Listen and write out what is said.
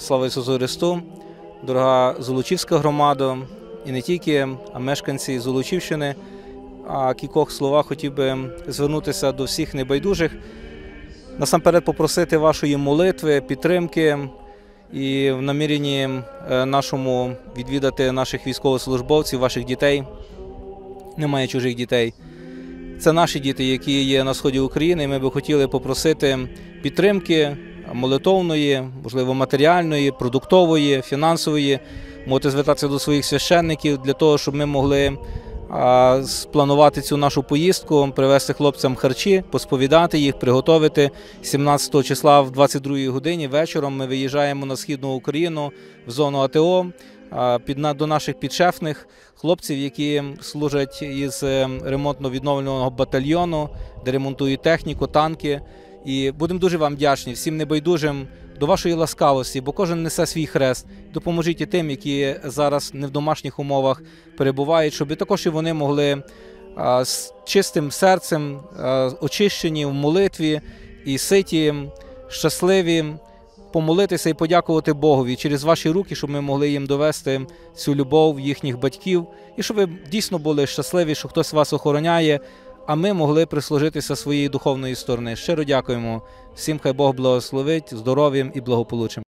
Слава Ісусу Христу, дорога Золочівська громада, і не тільки, а мешканці Золочівщини. А кількох словах хотів би звернутися до всіх небайдужих. Насамперед попросити вашої молитви, підтримки і в наміренні е, нашому відвідати наших військовослужбовців, ваших дітей. Немає чужих дітей. Це наші діти, які є на сході України. Ми би хотіли попросити підтримки молитовної, можливо, матеріальної, продуктової, фінансової. Можете звертатися до своїх священників для того, щоб ми могли спланувати цю нашу поїздку, привезти хлопцям харчі, посповідати їх, приготовити 17 числа в 22 годині вечором. Ми виїжджаємо на східну Україну в зону АТО до наших підшефних хлопців, які служать із е, ремонтно-відновлюваного батальйону, де ремонтують техніку, танки. І будемо дуже вам вдячні всім небайдужим до вашої ласкавості, бо кожен несе свій хрест. Допоможіть і тим, які зараз не в домашніх умовах перебувають, щоб також і вони могли а, з чистим серцем, а, очищені в молитві і ситі, щасливі, помолитися і подякувати Богові через ваші руки, щоб ми могли їм довести цю любов їхніх батьків, і щоб ви дійсно були щасливі, що хтось вас охороняє. А ми могли прислужитися своєї духовної сторони. Щиро дякуємо всім, хай Бог благословить здоров'ям і благополуччям.